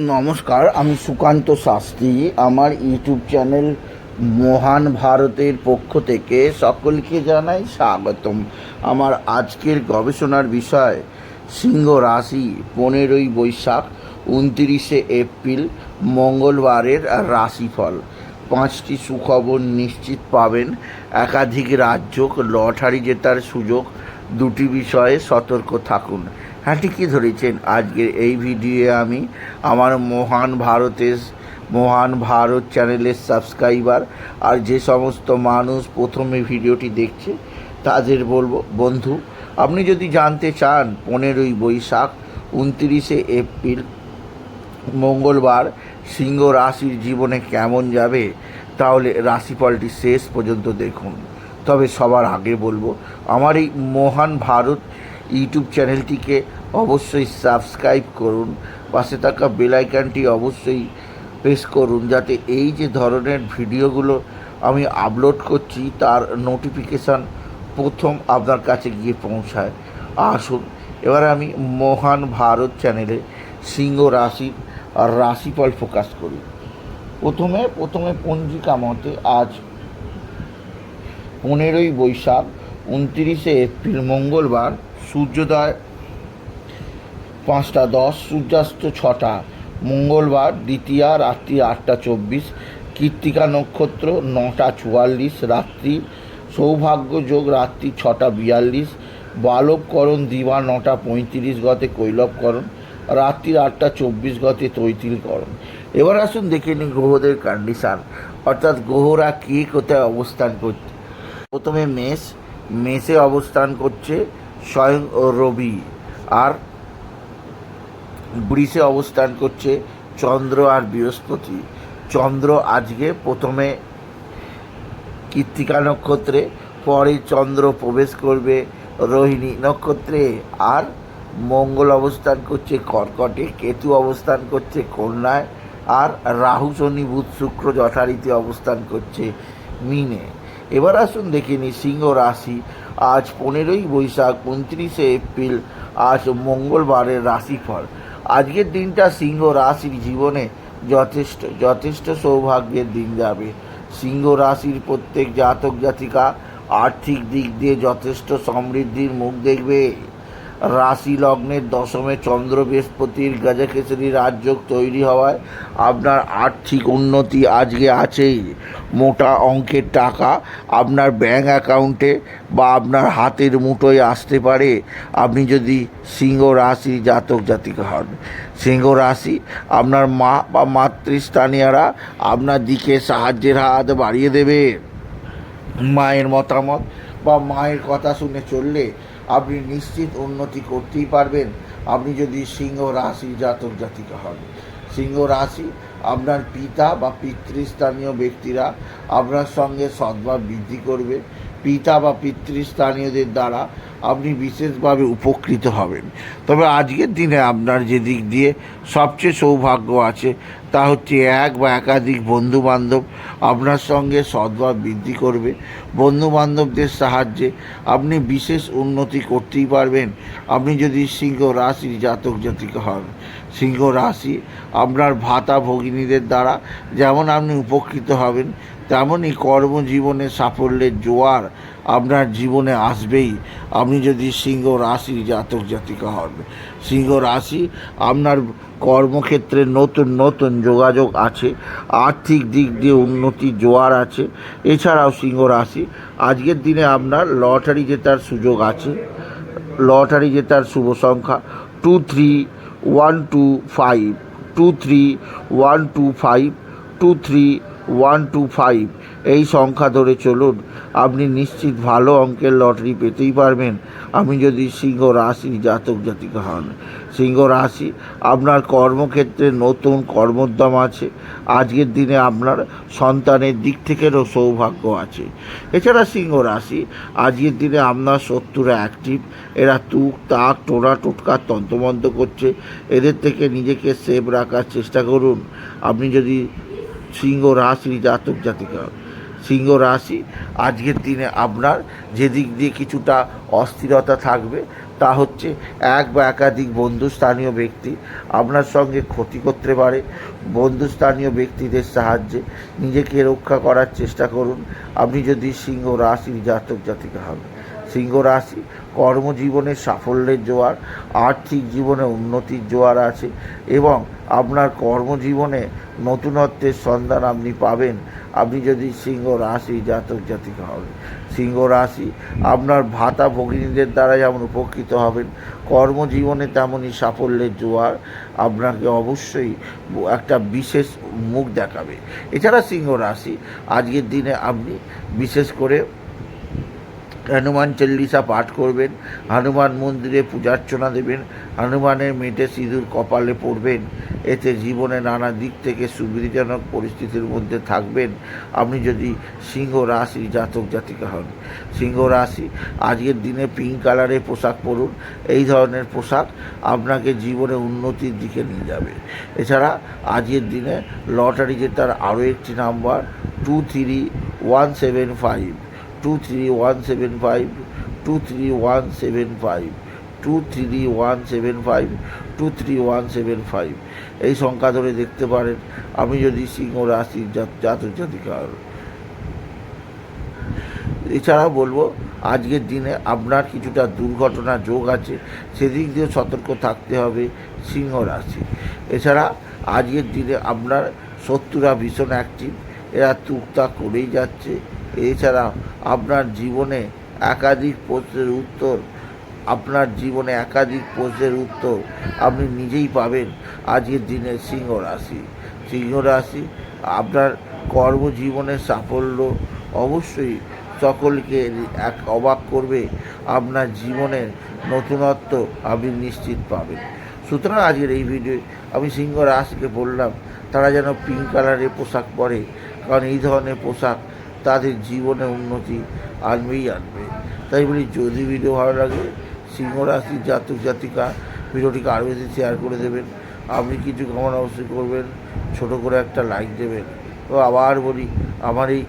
নমস্কার, আমি সুকান্ত শাস্ত্রী। আমার ইউটিউব চ্যানেল মহান ভারতের পক্ষ থেকে সকলকে জানাই স্বাগতম। আমার আজকের গবেষণার বিষয়, সিংহ রাশি পনেরোই বৈশাখ, উনতিরিশে এপ্রিল, মঙ্গলবারের রাশিফল। পাঁচটি সুখবর নিশ্চিত পাবেন। একাধিক রাজ্য লটারি জেতার সুযোগ। দুটি বিষয়ে সতর্ক থাকুন। ঠিকই ধরেছেন? আজকের এই ভিডিওয়ে আমি আমার মহান ভারতের, মহান ভারত চ্যানেলের সাবস্ক্রাইবার আর যে সমস্ত মানুষ প্রথমে ভিডিওটি দেখছে, তাদের বলব, বন্ধু, আপনি যদি জানতে চান, পনেরোই বৈশাখ, উনত্রিশে এপ্রিল, মঙ্গলবার সিংহ রাশির জীবনে কেমন যাবে, তাহলে রাশিফলটি শেষ পর্যন্ত দেখুন। তবে সবার আগে বলব, আমার এই মহান ভারত ইউটিউব চ্যানেলটিকে অবশ্যই সাবস্ক্রাইব করুন। পাশে থাকা বেলাইকানটি অবশ্যই প্রেস করুন যাতে এই যে ধরনের ভিডিওগুলো আমি আপলোড করছি, তার নোটিফিকেশান প্রথম আপনার কাছে গিয়ে পৌঁছায়। আসুন, এবার আমি মহান ভারত চ্যানেলে সিংহ রাশির রাশিফল ফোকাস করি। প্রথমে প্রথমে পঞ্জিকা মতে আজ পনেরোই বৈশাখ উনতিরিশে এপ্রিল মঙ্গলবার, সূর্যোদয় পাঁচটা দশ, সূর্যাস্ত ছটা। মঙ্গলবার দ্বিতীয়া রাত্রি আটটা চব্বিশ কৃত্তিকা নক্ষত্র নটা চুয়াল্লিশ, রাত্রি সৌভাগ্য যোগ রাত্রি ছটা বিয়াল্লিশ, বালবকরণ দিবা নটা পঁয়ত্রিশ গতে কৈলবকরণ রাত্রির আটটা চব্বিশ গতে তৈতিলকরণ। এবার আসুন দেখে নিই গ্রহদের কন্ডিশান অর্থাৎ গ্রহরা কে কোথায় অবস্থান করছে? প্রথমে মেষ মেষে অবস্থান করছে স্বয়ং রবি আর বৃষে অবস্থান করছে চন্দ্র আর বৃহস্পতি। চন্দ্র আজকে প্রথমে কৃত্তিকা নক্ষত্রে, পরে চন্দ্র প্রবেশ করবে রোহিণী নক্ষত্রে আর মঙ্গল অবস্থান করছে কর্কটে, কেতু অবস্থান করছে কন্যায় আর রাহু, শনি, বুধ, শুক্র যথারীতি অবস্থান করছে মিনে। এবার আসুন দেখে নিই সিংহ রাশি। আজ পনেরোই বৈশাখ, উনত্রিশে এপ্রিল, আজ মঙ্গলবারের রাশিফল। আজকের দিনটা সিংহ রাশির জীবনে যথেষ্ট যথেষ্ট সৌভাগ্যের দিন যাবে। সিংহ রাশির প্রত্যেক জাতক জাতিকা আর্থিক দিক দিয়ে যথেষ্ট সমৃদ্ধির মুখ দেখবে। রাশি লগ্নের দশমে চন্দ্র বৃহস্পতির গজকেশরী রাজযোগ তৈরি হওয়ায় আপনার আর্থিক উন্নতি আজকে আছেই। মোটা অঙ্কের টাকা আপনার ব্যাঙ্ক অ্যাকাউন্টে বা আপনার হাতের মুঠোয় আসতে পারে। আপনি যদি সিংহ রাশি জাতক জাতিকা হন, সিংহ রাশি আপনার মা বা মাতৃস্থানীয়রা আপনার দিকে সাহায্যের হাত বাড়িয়ে দেবে। মায়ের মতামত বা মায়ের কথা শুনে চললে আপনি নিশ্চিত উন্নতি করতেই পারবেন। আপনি যদি সিংহ রাশি জাতক জাতিকা হন। সিংহ রাশি, আপনার পিতা বা পিতৃস্থানীয় ব্যক্তিরা আপনার সঙ্গে সদ্ভাব বৃদ্ধি করবে। পিতা বা পিতৃস্থানীয়দের দ্বারা আপনি বিশেষভাবে উপকৃত হবেন। তবে আজকের দিনে আপনার যে দিক দিয়ে সবচেয়ে সৌভাগ্য আছে, তা হচ্ছে এক বা একাধিক বন্ধু বান্ধব আপনার সঙ্গে সদ্ভাব বৃদ্ধি করবে। বন্ধু বান্ধবদের সাহায্যে আপনি বিশেষ উন্নতি করতেই পারবেন। আপনি যদি সিংহ রাশির জাতক জাতিকা হন, সিংহ রাশি আপনার ভাতা ভগিনীদের দ্বারা যেমন আপনি উপকৃত হবেন তেমনই কর্মজীবনে সাফল্যের জোয়ার আপনার জীবনে আসবেই। আপনি যদি সিংহ রাশি জাতক জাতিকা হন, সিংহ রাশি আপনার কর্মক্ষেত্রে নতুন নতুন যোগাযোগ আছে, আর্থিক দিক দিয়ে উন্নতির জোয়ার আছে। এছাড়াও সিংহ রাশি, আজকের দিনে আপনার লটারি জেতার সুযোগ আছে, লটারি জেতার শুভ সংখ্যা two three one two five two three one two five two three one two five এই সংখ্যা ধরে চলুন, আপনি নিশ্চিত ভালো অঙ্কের লটারি পেতেই পারবেন। আমি যদি সিংহ রাশির জাতক জাতিকা হন, সিংহ রাশি আপনার কর্মক্ষেত্রে নতুন কর্মোদ্যম আছে। আজকের দিনে আপনার সন্তানের দিক থেকেও সৌভাগ্য আছে। এছাড়া সিংহ রাশি, আজকের দিনে আপনার শত্রুরা অ্যাক্টিভ এরা তুক, তাক, টোনা টোটকার তন্তমন্ত করছে। এদের থেকে নিজেকে সেভ রাখার চেষ্টা করুন। আপনি যদি সিংহ রাশির জাতক জাতিকা। সিংহ রাশি, আজকের দিনে আপনার যেদিক দিয়ে কিছুটা অস্থিরতা থাকবে, তা হচ্ছে এক বা একাধিক বন্ধুস্থানীয় ব্যক্তি আপনার সঙ্গে ক্ষতি করতে পারে। বন্ধুস্থানীয় ব্যক্তিদের সাহায্যে নিজেকে রক্ষা করার চেষ্টা করুন। আপনি যদি সিংহ রাশির জাতক জাতিকা হন সিংহ রাশি কর্মজীবনে সাফল্যের জোয়ার, আর্থিক জীবনে উন্নতির জোয়ার আছে এবং আপনার কর্মজীবনে নতুনত্বের সন্ধান আপনি পাবেন। আপনি যদি সিংহ রাশি জাতক জাতিকা হবেন সিংহ রাশি আপনার ভাতা ভগিনীদের দ্বারা যেমন উপকৃত হবেন, কর্মজীবনে তেমনই সাফল্যের জোয়ার আপনাকে অবশ্যই একটা বিশেষ মুখ দেখাবে। এছাড়া সিংহ রাশি আজকের দিনে আপনি বিশেষ করে হনুমান চল্লিশা পাঠ করবেন, হনুমান মন্দিরে পূজার্চনা দেবেন, হনুমানের মেটে সিঁদুর কপালে পড়বেন, এতে জীবনে নানা দিক থেকে সুবিধাজনক পরিস্থিতির মধ্যে থাকবেন। আপনি যদি সিংহ রাশি জাতক জাতিকা হন, সিংহ রাশি, আজকের দিনে পিঙ্ক কালারের পোশাক পরুন, এই ধরনের পোশাক আপনাকে জীবনে উন্নতির দিকে নিয়ে যাবে। এছাড়া আজকের দিনে লটারি জেতার আরও একটি number two three one seven five two three one seven five two three one seven five two three one seven five two three one seven five এই সংখ্যা ধরে দেখতে পারেন, আমি যদি সিংহ রাশির জাত- জাতক জাতিকা হন। এছাড়া বলব, আজকের দিনে আপনার কিছুটা দুর্ঘটনা যোগ আছে, সেদিক দিয়ে সতর্ক থাকতে হবে সিংহ রাশি এছাড়া আজকের দিনে আপনার শত্রুরা ভীষণ অ্যাক্টিভ এরা টুকটাক করেই যাচ্ছে এছাড়া আপনার জীবনে একাধিক প্রশ্নের উত্তর, আপনার জীবনে একাধিক প্রশ্নের উত্তর আপনি নিজেই পাবেন আজকের দিনে সিংহ রাশি। সিংহ রাশি আপনার কর্মজীবনের সাফল্য অবশ্যই সকলকে এক অবাক করবে, আপনার জীবনের নতুনত্ব আপনি নিশ্চিত পাবেন। সুতরাং আজকের এই ভিডিও আমি সিংহ রাশিকে বললাম, তারা যেন পিঙ্ক কালারের পোশাক পরে, কারণ এই ধরনের পোশাক তাদের জীবনে উন্নতি আনবেই আনবে। তাই বলি, যদি ভিডিও ভালো লাগে সিংহ রাশির জাতক জাতিকা ভিডিওটিকে আরও বেশি শেয়ার করে দেবেন। আপনি কিছু কমন অবশ্যই করবেন, ছোটো করে একটা লাইক দেবেন। তো আবার বলি, আমার এই